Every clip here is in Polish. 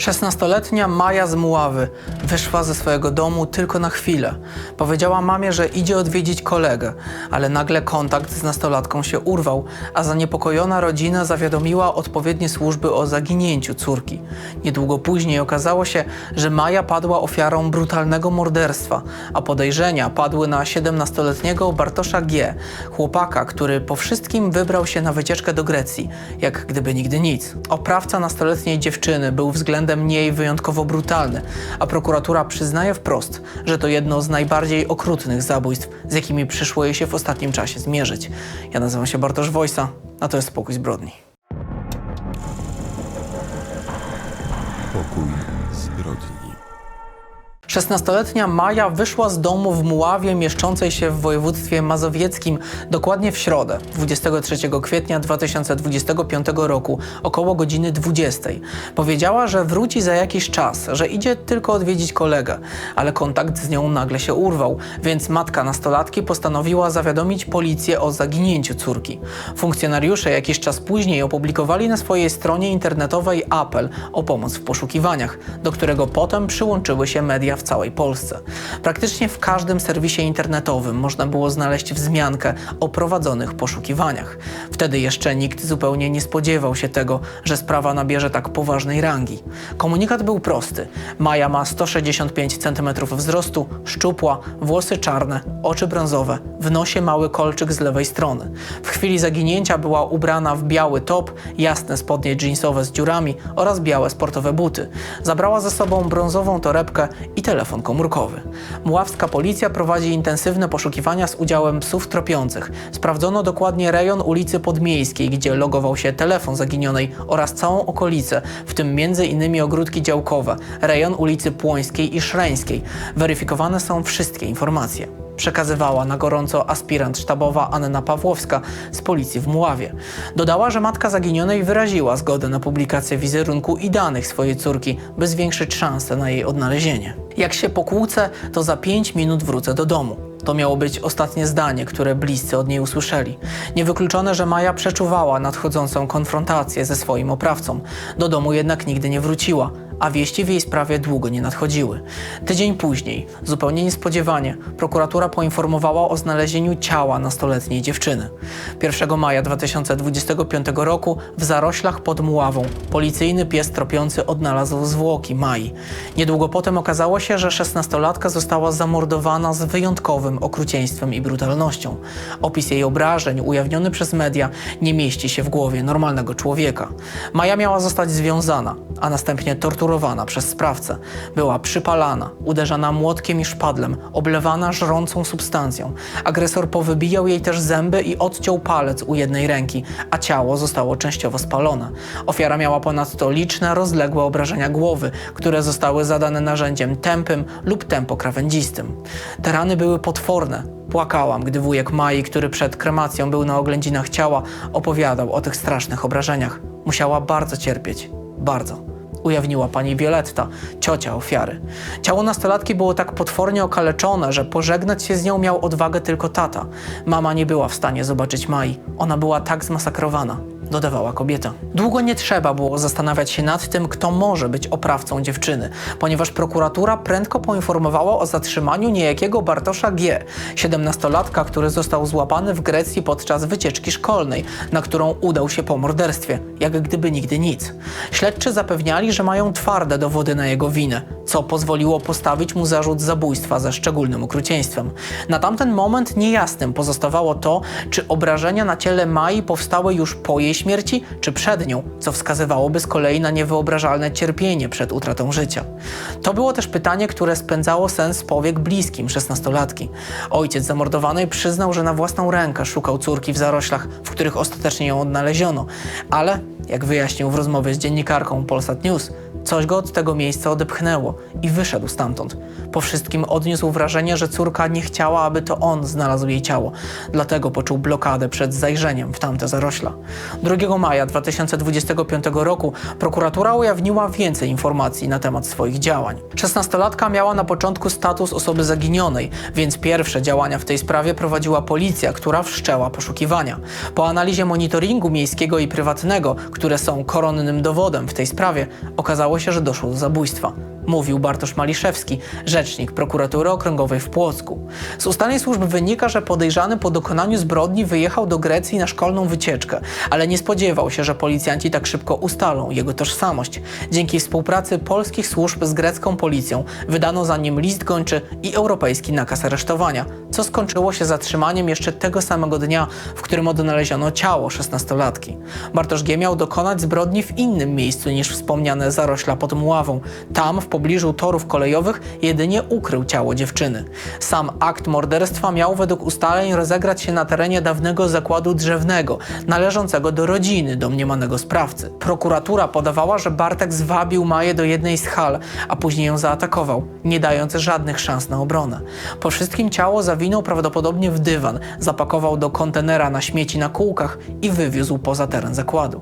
16-letnia Maja z Muławy wyszła ze swojego domu tylko na chwilę. Powiedziała mamie, że idzie odwiedzić kolegę, ale nagle kontakt z nastolatką się urwał, a zaniepokojona rodzina zawiadomiła odpowiednie służby o zaginięciu córki. Niedługo później okazało się, że Maja padła ofiarą brutalnego morderstwa, a podejrzenia padły na 17-letniego Bartosza G., chłopaka, który po wszystkim wybrał się na wycieczkę do Grecji, jak gdyby nigdy nic. Oprawca nastoletniej dziewczyny był względem niej wyjątkowo brutalny, a prokuratura przyznaje wprost, że to jedno z najbardziej okrutnych zabójstw, z jakimi przyszło jej się w ostatnim czasie zmierzyć. Ja nazywam się Bartosz Wojsa, a to jest Spokój Zbrodni. 16-letnia Maja wyszła z domu w Muławie, mieszczącej się w województwie mazowieckim, dokładnie w środę, 23 kwietnia 2025 roku, około godziny 20. Powiedziała, że wróci za jakiś czas, że idzie tylko odwiedzić kolegę, ale kontakt z nią nagle się urwał, więc matka nastolatki postanowiła zawiadomić policję o zaginięciu córki. Funkcjonariusze jakiś czas później opublikowali na swojej stronie internetowej apel o pomoc w poszukiwaniach, do którego potem przyłączyły się media w całej Polsce. Praktycznie w każdym serwisie internetowym można było znaleźć wzmiankę o prowadzonych poszukiwaniach. Wtedy jeszcze nikt zupełnie nie spodziewał się tego, że sprawa nabierze tak poważnej rangi. Komunikat był prosty. Maja ma 165 cm wzrostu, szczupła, włosy czarne, oczy brązowe, w nosie mały kolczyk z lewej strony. W chwili zaginięcia była ubrana w biały top, jasne spodnie jeansowe z dziurami oraz białe sportowe buty. Zabrała ze sobą brązową torebkę i telefon komórkowy. Muławska policja prowadzi intensywne poszukiwania z udziałem psów tropiących. Sprawdzono dokładnie rejon ulicy Podmiejskiej, gdzie logował się telefon zaginionej oraz całą okolicę, w tym innymi ogródki działkowe, rejon ulicy Płońskiej i Szreńskiej. Weryfikowane są wszystkie informacje przekazywała na gorąco aspirant sztabowa Anna Pawłowska z policji w Muławie. Dodała, że matka zaginionej wyraziła zgodę na publikację wizerunku i danych swojej córki, by zwiększyć szanse na jej odnalezienie. Jak się pokłócę, to za 5 minut wrócę do domu. To miało być ostatnie zdanie, które bliscy od niej usłyszeli. Niewykluczone, że Maja przeczuwała nadchodzącą konfrontację ze swoim oprawcą. Do domu jednak nigdy nie wróciła, a wieści w jej sprawie długo nie nadchodziły. Tydzień później, zupełnie niespodziewanie, prokuratura poinformowała o znalezieniu ciała nastoletniej dziewczyny. 1 maja 2025 roku w zaroślach pod Muławą policyjny pies tropiący odnalazł zwłoki Mai. Niedługo potem okazało się, że 16-latka została zamordowana z wyjątkowym okrucieństwem i brutalnością. Opis jej obrażeń ujawniony przez media nie mieści się w głowie normalnego człowieka. Maja miała zostać związana, a następnie torturowana przez sprawcę. Była przypalana, uderzana młotkiem i szpadlem, oblewana żrącą substancją. Agresor powybijał jej też zęby i odciął palec u jednej ręki, a ciało zostało częściowo spalone. Ofiara miała ponadto liczne, rozległe obrażenia głowy, które zostały zadane narzędziem tępym lub tempokrawędzistym. Te rany były potworne, Płakałam, gdy wujek Mai, który przed kremacją był na oględzinach ciała, opowiadał o tych strasznych obrażeniach. Musiała bardzo cierpieć. Bardzo. Ujawniła pani Violetta, ciocia ofiary. Ciało nastolatki było tak potwornie okaleczone, że pożegnać się z nią miał odwagę tylko tata. Mama nie była w stanie zobaczyć Mai. Ona była tak zmasakrowana dodawała kobieta. Długo nie trzeba było zastanawiać się nad tym, kto może być oprawcą dziewczyny, ponieważ prokuratura prędko poinformowała o zatrzymaniu niejakiego Bartosza G., 17-latka, który został złapany w Grecji podczas wycieczki szkolnej, na którą udał się po morderstwie, jak gdyby nigdy nic. Śledczy zapewniali, że mają twarde dowody na jego winę, co pozwoliło postawić mu zarzut zabójstwa ze szczególnym okrucieństwem. Na tamten moment niejasnym pozostawało to, czy obrażenia na ciele Mai powstały już po jej śmierci, czy przed nią, co wskazywałoby z kolei na niewyobrażalne cierpienie przed utratą życia. To było też pytanie, które spędzało sens powiek bliskim szesnastolatki. Ojciec zamordowanej przyznał, że na własną rękę szukał córki w zaroślach, w których ostatecznie ją odnaleziono, ale, jak wyjaśnił w rozmowie z dziennikarką Polsat News, Coś go od tego miejsca odepchnęło i wyszedł stamtąd. Po wszystkim odniósł wrażenie, że córka nie chciała, aby to on znalazł jej ciało. Dlatego poczuł blokadę przed zajrzeniem w tamte zarośla. 2 maja 2025 roku prokuratura ujawniła więcej informacji na temat swoich działań. 16-latka miała na początku status osoby zaginionej, więc pierwsze działania w tej sprawie prowadziła policja, która wszczęła poszukiwania. Po analizie monitoringu miejskiego i prywatnego, które są koronnym dowodem w tej sprawie, okazało się, że doszło do zabójstwa mówił Bartosz Maliszewski, rzecznik prokuratury okręgowej w Płocku. Z ustaleń służb wynika, że podejrzany po dokonaniu zbrodni wyjechał do Grecji na szkolną wycieczkę, ale nie spodziewał się, że policjanci tak szybko ustalą jego tożsamość. Dzięki współpracy polskich służb z grecką policją wydano za nim list gończy i europejski nakaz aresztowania, co skończyło się zatrzymaniem jeszcze tego samego dnia, w którym odnaleziono ciało 16-latki. Bartosz G. miał dokonać zbrodni w innym miejscu niż wspomniane zarośla pod Muławą. Tam, w pobliżu torów kolejowych jedynie ukrył ciało dziewczyny. Sam akt morderstwa miał według ustaleń rozegrać się na terenie dawnego zakładu drzewnego, należącego do rodziny domniemanego sprawcy. Prokuratura podawała, że Bartek zwabił Maję do jednej z hal, a później ją zaatakował, nie dając żadnych szans na obronę. Po wszystkim ciało zawinął prawdopodobnie w dywan, zapakował do kontenera na śmieci na kółkach i wywiózł poza teren zakładu.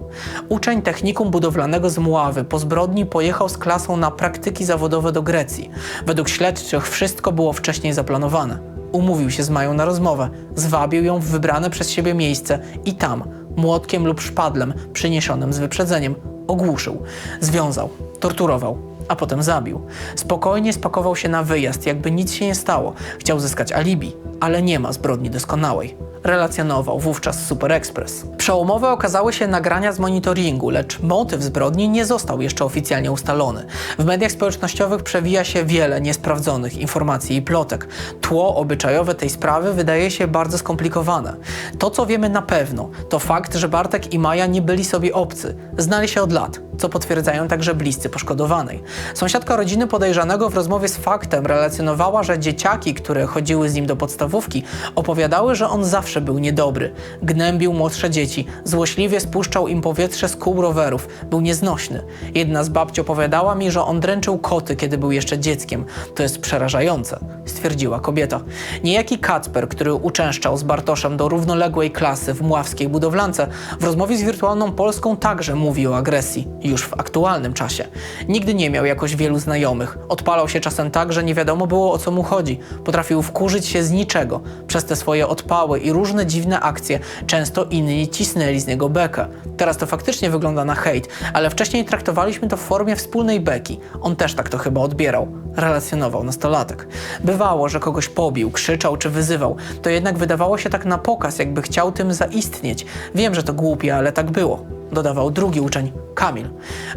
Uczeń technikum budowlanego z Muławy po zbrodni pojechał z klasą na praktyki zawodowe do Grecji. Według śledczych wszystko było wcześniej zaplanowane. Umówił się z Mają na rozmowę, zwabił ją w wybrane przez siebie miejsce i tam, młotkiem lub szpadlem przyniesionym z wyprzedzeniem, ogłuszył, związał, torturował, a potem zabił. Spokojnie spakował się na wyjazd, jakby nic się nie stało. Chciał zyskać alibi, ale nie ma zbrodni doskonałej relacjonował wówczas Super Express. Przełomowe okazały się nagrania z monitoringu, lecz motyw zbrodni nie został jeszcze oficjalnie ustalony. W mediach społecznościowych przewija się wiele niesprawdzonych informacji i plotek. Tło obyczajowe tej sprawy wydaje się bardzo skomplikowane. To, co wiemy na pewno, to fakt, że Bartek i Maja nie byli sobie obcy. Znali się od lat, co potwierdzają także bliscy poszkodowanej. Sąsiadka rodziny podejrzanego w rozmowie z faktem relacjonowała, że dzieciaki, które chodziły z nim do podstawówki, opowiadały, że on zawsze był niedobry. Gnębił młodsze dzieci, złośliwie spuszczał im powietrze z kół rowerów, był nieznośny. Jedna z babci opowiadała mi, że on dręczył koty, kiedy był jeszcze dzieckiem. To jest przerażające, stwierdziła kobieta. Niejaki Kacper, który uczęszczał z Bartoszem do równoległej klasy w Mławskiej budowlance, w rozmowie z wirtualną Polską także mówi o agresji, już w aktualnym czasie. Nigdy nie miał jakoś wielu znajomych. Odpalał się czasem tak, że nie wiadomo było o co mu chodzi. Potrafił wkurzyć się z niczego. Przez te swoje odpały i różne dziwne akcje. Często inni cisnęli z niego bekę. Teraz to faktycznie wygląda na hejt, ale wcześniej traktowaliśmy to w formie wspólnej beki. On też tak to chyba odbierał. Relacjonował nastolatek. Bywało, że kogoś pobił, krzyczał czy wyzywał. To jednak wydawało się tak na pokaz, jakby chciał tym zaistnieć. Wiem, że to głupie, ale tak było dodawał drugi uczeń, Kamil.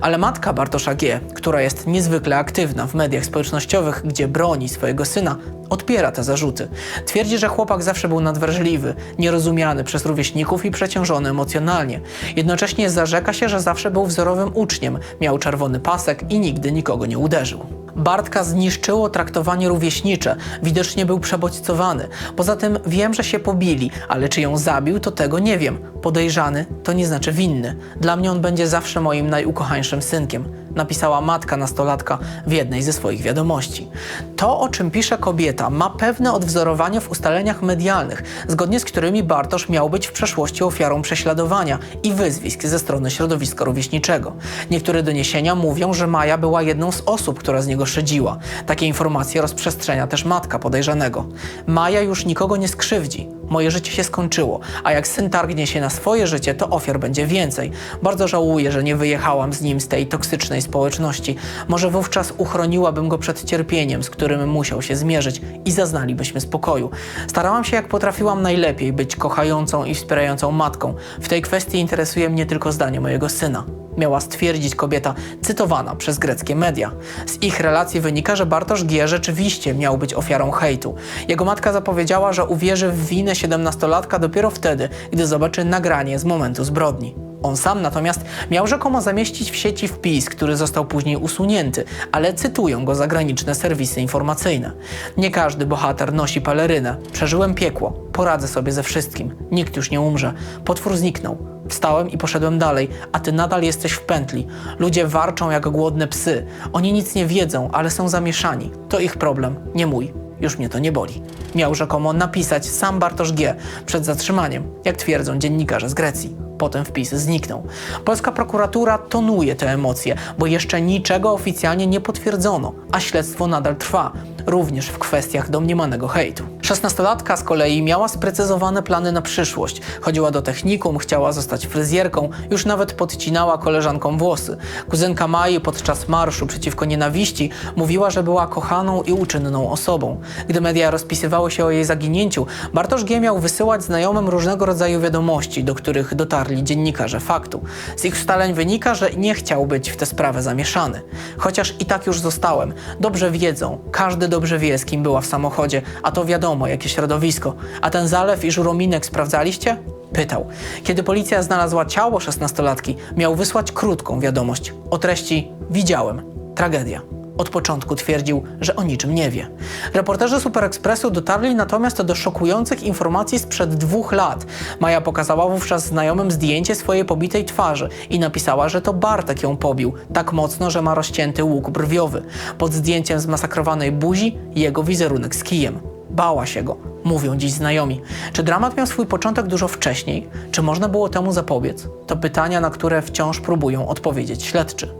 Ale matka Bartosza G., która jest niezwykle aktywna w mediach społecznościowych, gdzie broni swojego syna, odpiera te zarzuty. Twierdzi, że chłopak zawsze był nadwrażliwy, nierozumiany przez rówieśników i przeciążony emocjonalnie. Jednocześnie zarzeka się, że zawsze był wzorowym uczniem, miał czerwony pasek i nigdy nikogo nie uderzył. Bartka zniszczyło traktowanie rówieśnicze. Widocznie był przebodźcowany. Poza tym wiem, że się pobili, ale czy ją zabił, to tego nie wiem. Podejrzany to nie znaczy winny. Dla mnie on będzie zawsze moim najukochańszym synkiem napisała matka nastolatka w jednej ze swoich wiadomości. To, o czym pisze kobieta, ma pewne odwzorowania w ustaleniach medialnych, zgodnie z którymi Bartosz miał być w przeszłości ofiarą prześladowania i wyzwisk ze strony środowiska rówieśniczego. Niektóre doniesienia mówią, że Maja była jedną z osób, która z niego szydziła. Takie informacje rozprzestrzenia też matka podejrzanego. Maja już nikogo nie skrzywdzi. Moje życie się skończyło, a jak syn targnie się na swoje życie, to ofiar będzie więcej. Bardzo żałuję, że nie wyjechałam z nim z tej toksycznej społeczności. Może wówczas uchroniłabym go przed cierpieniem, z którym musiał się zmierzyć i zaznalibyśmy spokoju. Starałam się jak potrafiłam najlepiej być kochającą i wspierającą matką. W tej kwestii interesuje mnie tylko zdanie mojego syna miała stwierdzić kobieta cytowana przez greckie media. Z ich relacji wynika, że Bartosz G. rzeczywiście miał być ofiarą hejtu. Jego matka zapowiedziała, że uwierzy w winę 17-latka dopiero wtedy, gdy zobaczy nagranie z momentu zbrodni. On sam natomiast miał rzekomo zamieścić w sieci wpis, który został później usunięty, ale cytują go zagraniczne serwisy informacyjne. Nie każdy bohater nosi pelerynę. Przeżyłem piekło, poradzę sobie ze wszystkim. Nikt już nie umrze. Potwór zniknął. Wstałem i poszedłem dalej, a ty nadal jesteś w pętli. Ludzie warczą jak głodne psy. Oni nic nie wiedzą, ale są zamieszani. To ich problem, nie mój. Już mnie to nie boli. Miał rzekomo napisać sam Bartosz G. przed zatrzymaniem, jak twierdzą dziennikarze z Grecji. Potem wpis zniknął. Polska prokuratura tonuje te emocje, bo jeszcze niczego oficjalnie nie potwierdzono, a śledztwo nadal trwa, również w kwestiach domniemanego hejtu. Szesnastolatka z kolei miała sprecyzowane plany na przyszłość. Chodziła do technikum, chciała zostać fryzjerką, już nawet podcinała koleżankom włosy. Kuzynka Mai podczas marszu przeciwko nienawiści mówiła, że była kochaną i uczynną osobą. Gdy media rozpisywały się o jej zaginięciu, Bartosz G. miał wysyłać znajomym różnego rodzaju wiadomości, do których dotarli dziennikarze faktu. Z ich ustaleń wynika, że nie chciał być w tę sprawę zamieszany. Chociaż i tak już zostałem. Dobrze wiedzą, każdy dobrze wie, z kim była w samochodzie, a to wiadomo, jakie środowisko. A ten zalew i żurominek sprawdzaliście? Pytał. Kiedy policja znalazła ciało szesnastolatki, miał wysłać krótką wiadomość o treści Widziałem. Tragedia. Od początku twierdził, że o niczym nie wie. Reporterzy Super Expressu dotarli natomiast do szokujących informacji sprzed dwóch lat. Maja pokazała wówczas znajomym zdjęcie swojej pobitej twarzy i napisała, że to Bartek ją pobił tak mocno, że ma rozcięty łuk brwiowy. Pod zdjęciem zmasakrowanej buzi jego wizerunek z kijem. Bała się go, mówią dziś znajomi. Czy dramat miał swój początek dużo wcześniej? Czy można było temu zapobiec? To pytania, na które wciąż próbują odpowiedzieć śledczy.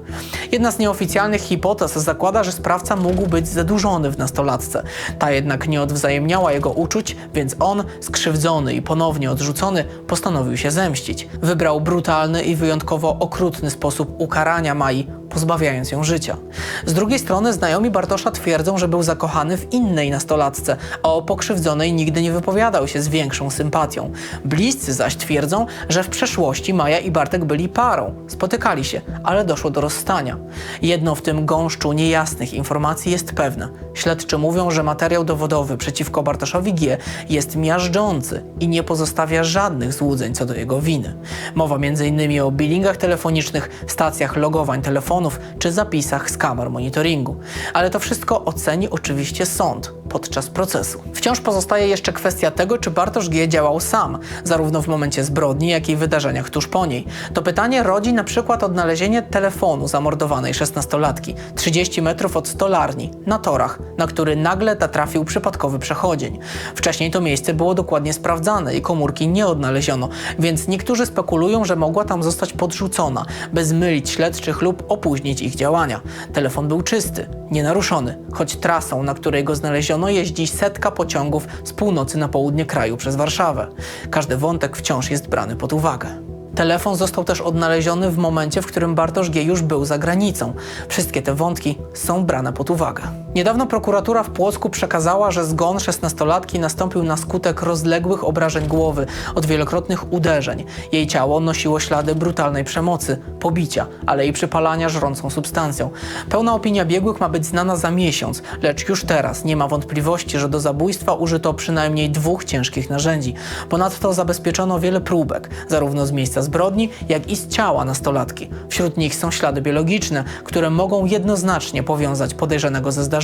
Jedna z nieoficjalnych hipotez zakłada, że sprawca mógł być zadłużony w nastolatce. Ta jednak nie odwzajemniała jego uczuć, więc on, skrzywdzony i ponownie odrzucony, postanowił się zemścić. Wybrał brutalny i wyjątkowo okrutny sposób ukarania Mai, pozbawiając ją życia. Z drugiej strony znajomi Bartosza twierdzą, że był zakochany w innej nastolatce, a o pokrzywdzonej nigdy nie wypowiadał się z większą sympatią. Bliscy zaś twierdzą, że w przeszłości Maja i Bartek byli parą, spotykali się, ale doszło do rozstania. Jedno w tym gąszczu niejasnych informacji jest pewne. Śledczy mówią, że materiał dowodowy przeciwko Bartoszowi G jest miażdżący i nie pozostawia żadnych złudzeń co do jego winy. Mowa m.in. o billingach telefonicznych, stacjach logowań telefonów czy zapisach z kamer monitoringu. Ale to wszystko oceni oczywiście sąd podczas procesu. Wciąż pozostaje jeszcze kwestia tego, czy Bartosz G. działał sam, zarówno w momencie zbrodni, jak i wydarzeniach tuż po niej. To pytanie rodzi na przykład odnalezienie telefonu zamordowanej szesnastolatki 30 metrów od stolarni, na torach, na który nagle natrafił przypadkowy przechodzień. Wcześniej to miejsce było dokładnie sprawdzane i komórki nie odnaleziono, więc niektórzy spekulują, że mogła tam zostać podrzucona, by zmylić śledczych lub opóźnić ich działania. Telefon był czysty, nienaruszony, choć trasą, na której go znaleziono, jeździ setka pociągów z północy na południe kraju przez Warszawę. Każdy wątek wciąż jest brany pod uwagę. Telefon został też odnaleziony w momencie, w którym Bartosz G. już był za granicą. Wszystkie te wątki są brane pod uwagę. Niedawno prokuratura w Płocku przekazała, że zgon szesnastolatki nastąpił na skutek rozległych obrażeń głowy od wielokrotnych uderzeń. Jej ciało nosiło ślady brutalnej przemocy, pobicia, ale i przypalania żrącą substancją. Pełna opinia biegłych ma być znana za miesiąc, lecz już teraz nie ma wątpliwości, że do zabójstwa użyto przynajmniej dwóch ciężkich narzędzi. Ponadto zabezpieczono wiele próbek, zarówno z miejsca zbrodni, jak i z ciała nastolatki. Wśród nich są ślady biologiczne, które mogą jednoznacznie powiązać podejrzanego ze zdarzeniem.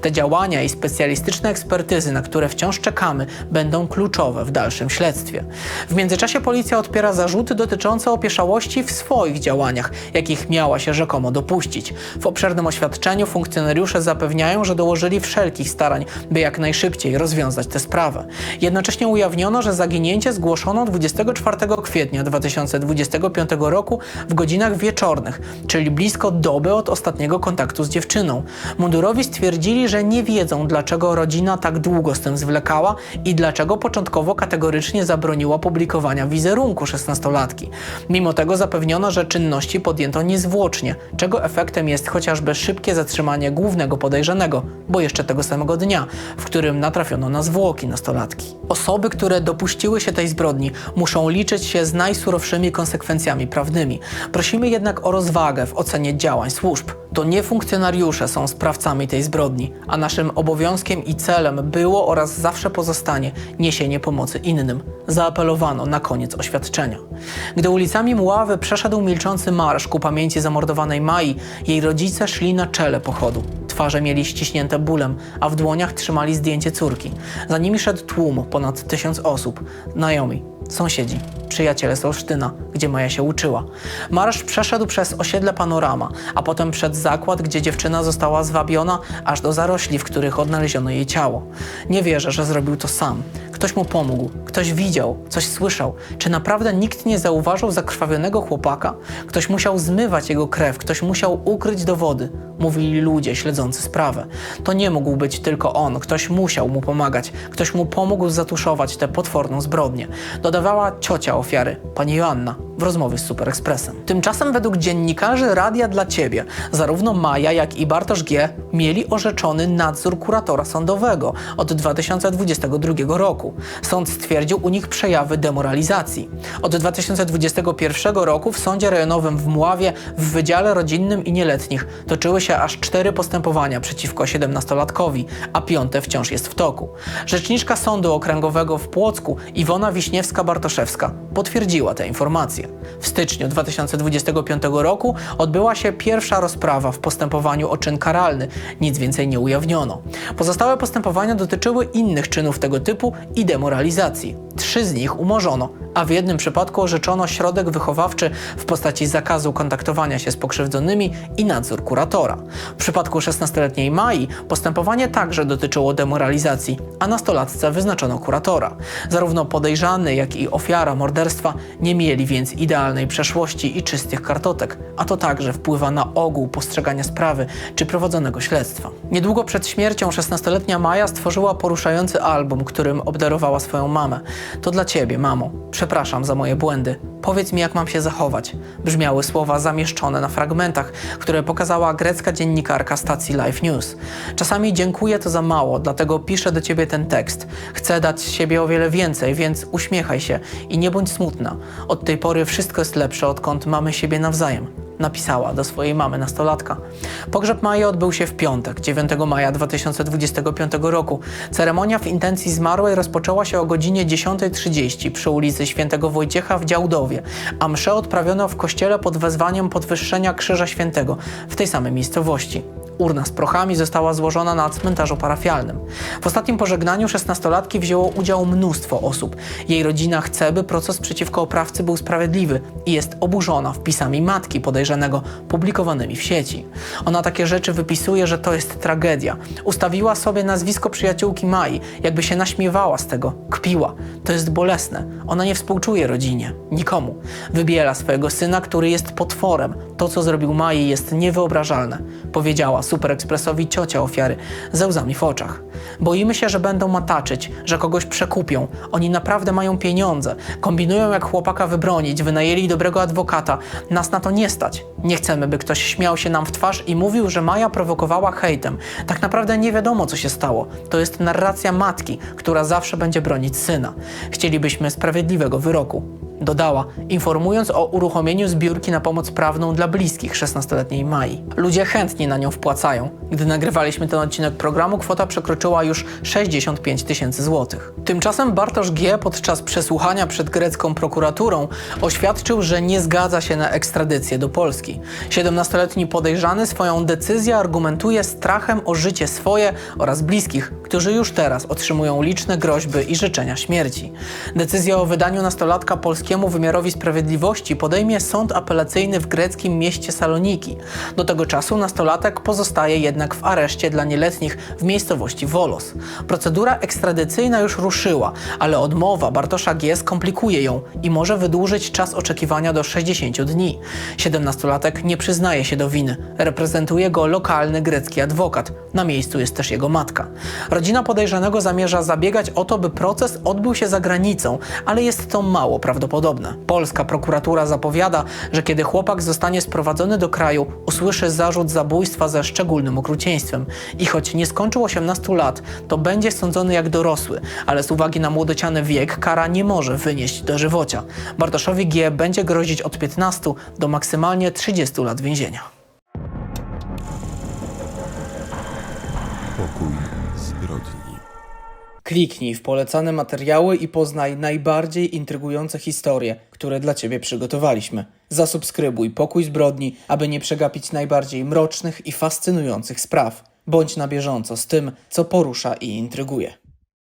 Te działania i specjalistyczne ekspertyzy, na które wciąż czekamy, będą kluczowe w dalszym śledztwie. W międzyczasie policja odpiera zarzuty dotyczące opieszałości w swoich działaniach, jakich miała się rzekomo dopuścić. W obszernym oświadczeniu funkcjonariusze zapewniają, że dołożyli wszelkich starań, by jak najszybciej rozwiązać tę sprawę. Jednocześnie ujawniono, że zaginięcie zgłoszono 24 kwietnia 2025 roku w godzinach wieczornych, czyli blisko doby od ostatniego kontaktu z dziewczyną. Mundurowi stwierdzili, że nie wiedzą, dlaczego rodzina tak długo z tym zwlekała i dlaczego początkowo kategorycznie zabroniła publikowania wizerunku szesnastolatki. Mimo tego zapewniono, że czynności podjęto niezwłocznie, czego efektem jest chociażby szybkie zatrzymanie głównego podejrzanego, bo jeszcze tego samego dnia, w którym natrafiono na zwłoki nastolatki. Osoby, które dopuściły się tej zbrodni, muszą liczyć się z najsurowszymi konsekwencjami prawnymi. Prosimy jednak o rozwagę w ocenie działań służb. To nie funkcjonariusze są sprawcami tej zbrodni, a naszym obowiązkiem i celem było oraz zawsze pozostanie niesienie pomocy innym. Zaapelowano na koniec oświadczenia. Gdy ulicami Mławy przeszedł milczący marsz ku pamięci zamordowanej Mai, jej rodzice szli na czele pochodu. Twarze mieli ściśnięte bólem, a w dłoniach trzymali zdjęcie córki. Za nimi szedł tłum, ponad tysiąc osób. Znajomi, sąsiedzi, przyjaciele z Olsztyna, gdzie Maja się uczyła. Marsz przeszedł przez osiedle Panorama, a potem przed zakład, gdzie dziewczyna została zwabiona aż do zarośli, w których odnaleziono jej ciało. Nie wierzę, że zrobił to sam. Ktoś mu pomógł, ktoś widział, coś słyszał. Czy naprawdę nikt nie zauważył zakrwawionego chłopaka? Ktoś musiał zmywać jego krew, ktoś musiał ukryć dowody. Mówili ludzie śledzący sprawę. To nie mógł być tylko on, ktoś musiał mu pomagać, ktoś mu pomógł zatuszować tę potworną zbrodnię. Dodawała ciocia ofiary, pani Joanna, w rozmowie z Super Expressem. Tymczasem według dziennikarzy Radia dla Ciebie, zarówno Maja, jak i Bartosz G. mieli orzeczony nadzór kuratora sądowego od 2022 roku. Sąd stwierdził u nich przejawy demoralizacji. Od 2021 roku w Sądzie Rejonowym w Mławie w Wydziale Rodzinnym i Nieletnich toczyły się aż cztery postępowania przeciwko 17-latkowi, a piąte wciąż jest w toku. Rzeczniczka Sądu Okręgowego w Płocku Iwona Wiśniewska-Bartoszewska potwierdziła te informacje. W styczniu 2025 roku odbyła się pierwsza rozprawa w postępowaniu o czyn karalny. Nic więcej nie ujawniono. Pozostałe postępowania dotyczyły innych czynów tego typu i demoralizacji. Trzy z nich umorzono, a w jednym przypadku orzeczono środek wychowawczy w postaci zakazu kontaktowania się z pokrzywdzonymi i nadzór kuratora. W przypadku 16-letniej Mai postępowanie także dotyczyło demoralizacji, a nastolatce wyznaczono kuratora. Zarówno podejrzany, jak i ofiara morderstwa nie mieli więc idealnej przeszłości i czystych kartotek, a to także wpływa na ogół postrzegania sprawy czy prowadzonego śledztwa. Niedługo przed śmiercią 16-letnia Maja stworzyła poruszający album, którym obdarowała swoją mamę. To dla ciebie, mamo. Przepraszam za moje błędy. Powiedz mi, jak mam się zachować. Brzmiały słowa zamieszczone na fragmentach, które pokazała grecka dziennikarka stacji Live News. Czasami dziękuję to za mało, dlatego piszę do ciebie ten tekst. Chcę dać z siebie o wiele więcej, więc uśmiechaj się i nie bądź smutna. Od tej pory wszystko jest lepsze, odkąd mamy siebie nawzajem napisała do swojej mamy nastolatka. Pogrzeb Maji odbył się w piątek, 9 maja 2025 roku. Ceremonia w intencji zmarłej rozpoczęła się o godzinie 10.30 przy ulicy Świętego Wojciecha w Działdowie, a mszę odprawiono w kościele pod wezwaniem podwyższenia Krzyża Świętego w tej samej miejscowości. Urna z prochami została złożona na cmentarzu parafialnym. W ostatnim pożegnaniu szesnastolatki wzięło udział mnóstwo osób. Jej rodzina chce, by proces przeciwko oprawcy był sprawiedliwy i jest oburzona wpisami matki podejrzanego publikowanymi w sieci. Ona takie rzeczy wypisuje, że to jest tragedia. Ustawiła sobie nazwisko przyjaciółki Mai, jakby się naśmiewała z tego, kpiła. To jest bolesne. Ona nie współczuje rodzinie, nikomu. Wybiela swojego syna, który jest potworem. To, co zrobił Mai, jest niewyobrażalne. Powiedziała Super Expressowi ciocia ofiary ze łzami w oczach. Boimy się, że będą mataczyć, że kogoś przekupią. Oni naprawdę mają pieniądze. Kombinują, jak chłopaka wybronić, wynajęli dobrego adwokata. Nas na to nie stać. Nie chcemy, by ktoś śmiał się nam w twarz i mówił, że Maja prowokowała hejtem. Tak naprawdę nie wiadomo, co się stało. To jest narracja matki, która zawsze będzie bronić syna. Chcielibyśmy sprawiedliwego wyroku. Dodała, informując o uruchomieniu zbiórki na pomoc prawną dla bliskich 16-letniej Mai. Ludzie chętnie na nią wpłacają. Gdy nagrywaliśmy ten odcinek programu, kwota przekroczyła już 65 tysięcy złotych. Tymczasem Bartosz G. podczas przesłuchania przed grecką prokuraturą oświadczył, że nie zgadza się na ekstradycję do Polski. 17-letni podejrzany swoją decyzję argumentuje strachem o życie swoje oraz bliskich, którzy już teraz otrzymują liczne groźby i życzenia śmierci. Decyzję o wydaniu nastolatka polskiemu wymiarowi sprawiedliwości podejmie sąd apelacyjny w greckim mieście Saloniki. Do tego czasu nastolatek pozostaje jednak w areszcie dla nieletnich w miejscowości Volos. Procedura ekstradycyjna już ruszyła, ale odmowa Bartosza G. skomplikuje ją i może wydłużyć czas oczekiwania do 60 dni. 17-latek nie przyznaje się do winy. Reprezentuje go lokalny grecki adwokat. Na miejscu jest też jego matka. Rodzina podejrzanego zamierza zabiegać o to, by proces odbył się za granicą, ale jest to mało prawdopodobne. Polska prokuratura zapowiada, że kiedy chłopak zostanie sprowadzony do kraju, usłyszy zarzut zabójstwa ze szczególnym okrucieństwem. I choć nie skończył 18 lat, to będzie sądzony jak dorosły, ale z uwagi na młodociany wiek kara nie może wynieść dożywocia. Bartoszowi G będzie grozić od 15 do maksymalnie 30 lat więzienia. Kliknij w polecane materiały i poznaj najbardziej intrygujące historie, które dla Ciebie przygotowaliśmy. Zasubskrybuj Pokój Zbrodni, aby nie przegapić najbardziej mrocznych i fascynujących spraw. Bądź na bieżąco z tym, co porusza i intryguje.